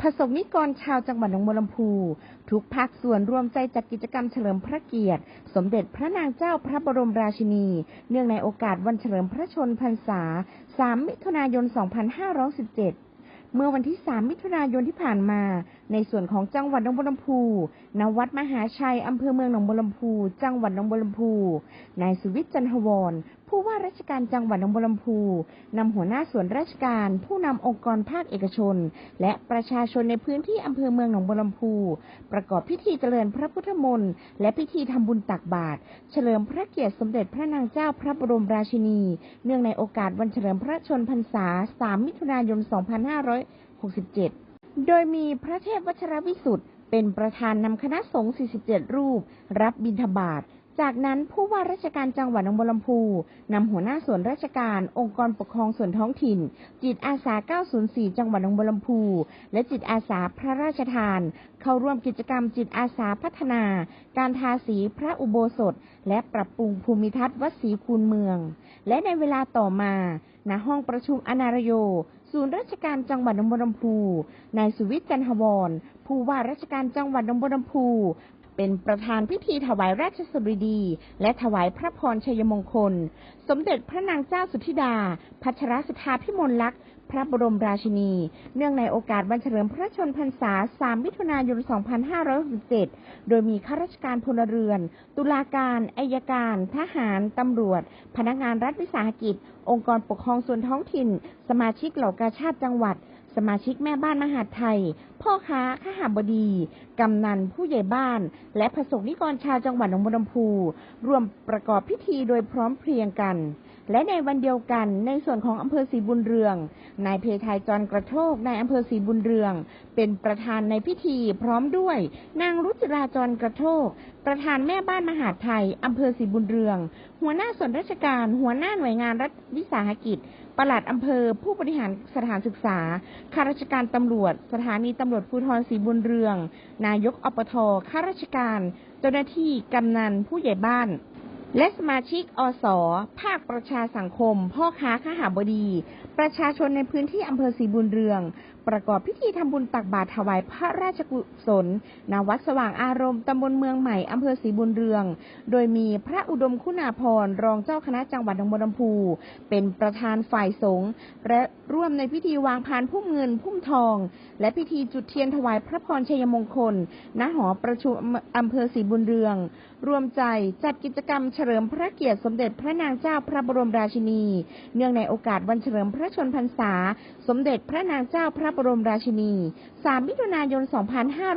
ประสบนิกรชาวจังหวัดหนองบัวลำพู ทุกภาคส่วนรวมใจจัดกิจกรรมเฉลิมพระเกียรติ สมเด็จพระนางเจ้าพระบรมราชินี เนื่องในโอกาสวันเฉลิมพระชนพรรษา 3 มิถุนายน 2517 เมื่อวันที่ 3 มิถุนายนที่ผ่านมา ในส่วนของจังหวัดหนองบัวลำพูณวัดมหาชัยอำเภอเมืองหนองบัวลำพู จังหวัดหนองบัวลำพู นายสุวิทย์จันทวร ผู้ว่าราชการจังหวัดหนองบัวลำพูนำหัวหน้าส่วนราชการ ผู้นำองค์กรภาคเอกชน และประชาชนในพื้นที่อำเภอเมืองหนองบัวลำพู ประกอบพิธีเจริญพระพุทธมนต์และพิธีทำบุญตักบาตรเฉลิมพระเกียรติสมเด็จพระนางเจ้าพระบรมราชินี เนื่องในโอกาสวันเฉลิมพระชนพรรษา 3 มิถุนายน 2567 โดยมีพระเทพวชรวิสุทธิ์เป็นประธานนำคณะสงฆ์ 47 รูป รับบิณฑบาต จากนั้นผู้ว่าราชการจังหวัดหนองบัวลำพูนำหัวหน้าส่วนราชการ องค์กรปกครองส่วนท้องถิ่น จิตอาสา 904 จังหวัดหนองบัวลำพู และจิตอาสาพระราชทาน เข้าร่วมกิจกรรมจิตอาสาพัฒนา การทาสีพระอุโบสถ และปรับปรุงภูมิทัศน์วัดศรีคูนเมือง และในเวลาต่อมาณห้องประชุมอนารโย ศูนย์ราชการจังหวัดหนองบัวลำพู นายสุวิทย์จันทวรผู้ว่าราชการจังหวัดหนองบัวลำพู เป็นประธานพิธีถวายราชสดุดี และถวายพระพรชัยมงคล สมเด็จพระนางเจ้าสุธิดา พัชรสุธาพิมลลักษณ์พระบรมราชินี เนื่องในโอกาสวันเฉลิมพระชนพรรษา 3 มิถุนายน 2567 โดยมีข้าราชการพลเรือน ตุลาการ อายการ ทหาร ตำรวจ พนักงานรัฐวิสาหกิจ องค์กรปกครองส่วนท้องถิ่น สมาชิกเหล่ากาชาติจังหวัด สมาชิกแม่บ้านมหาไทย พ่อค้าข้าหาบดี กำนันผู้ใหญ่บ้าน และประสงนิกรชาวจังหวัดหนองบัวลำพูร่วมประกอบพิธีโดยพร้อมเพรียงกัน และในวันเดียวกันในส่วนของอำเภอศรีบุญเรือง นายเพทายจรกระโทกนายอำเภอศรีบุญเรือง เป็นประธานในพิธีพร้อมด้วย นางรุจิราจรกระโทก ประธานแม่บ้านมหาไทยอำเภอศรีบุญเรือง หัวหน้าส่วนราชการ หัวหน้าหน่วยงานรัฐวิสาหกิจปลัดอำเภอผู้บริหารสถานศึกษาข้าราชการตำรวจ สถานีตำรวจภูธรศรีบุญเรือง นายกอปทข้าราชการ เจ้าหน้าที่กำนันผู้ใหญ่บ้าน และสมาชิกอส ภาคประชาสังคม พ่อค้าข้าหาบดี ประชาชนในพื้นที่อำเภอศรีบุญเรือง ประกอบพิธีทำบุญตักบาตรถวายพระราชกุศลณวัดสว่างอารมณ์ตำบลเมืองใหม่อำเภอศรีบุญเรือง โดยมีพระอุดมคุณาภรรองเจ้าคณะจังหวัดหนองบัวลำพู เป็นประธานฝ่ายสงฆ์และร่วมในพิธีวางพานพุ่มเงินพุ่มทอง และพิธีจุดเทียนถวายพระพรชัยมงคล ณหอประชุมอำเภอศรีบุญเรือง รวมใจจัดกิจกรรมเฉลิมพระเกียรติสมเด็จพระนางเจ้าพระบรมราชินี เนื่องในโอกาสวันเฉลิมพระชนพรรษา สมเด็จพระนางเจ้าพระบรมราชินี 3 มิถุนายน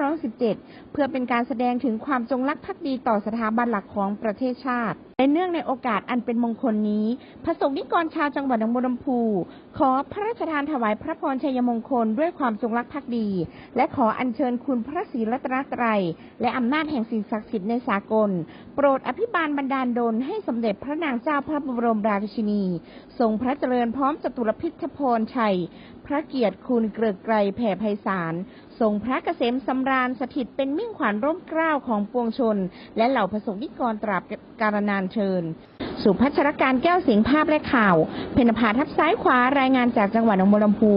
2517 เพื่อเป็นการแสดงถึงความจงรักภักดีต่อสถาบันหลักของประเทศชาติและเนื่องในโอกาสอันเป็นมงคลนี้ พระสงฆ์นิกรชาวจังหวัดหนองบัวลำพู ขอพระราชทานถวายพระพรชัยมงคลด้วยความจงรักภักดี และขออัญเชิญคุณพระศรีรัตนตรัย และอำนาจแห่งสิ่งศักดิ์สิทธิ์ในสากล โปรดอภิบาลบันดาลดลให้สมเด็จพระนางเจ้าพระบรมราชินี ทรงพระเจริญพร้อมจตุรพิธพรชัย พระเกียรติคุณเกริกไกรแผ่ไพศาลทรงพระเกษมสำราญสถิตเป็นมิ่งขวัญร่มเกล้าของปวงชน และเหล่าประสงค์นิกรตราบ การนานเชิญ สุพัชรการแก้วสิงภาพและข่าว เพนภาทับซ้ายขวารายงานจากจังหวัดหนองบัวลำพู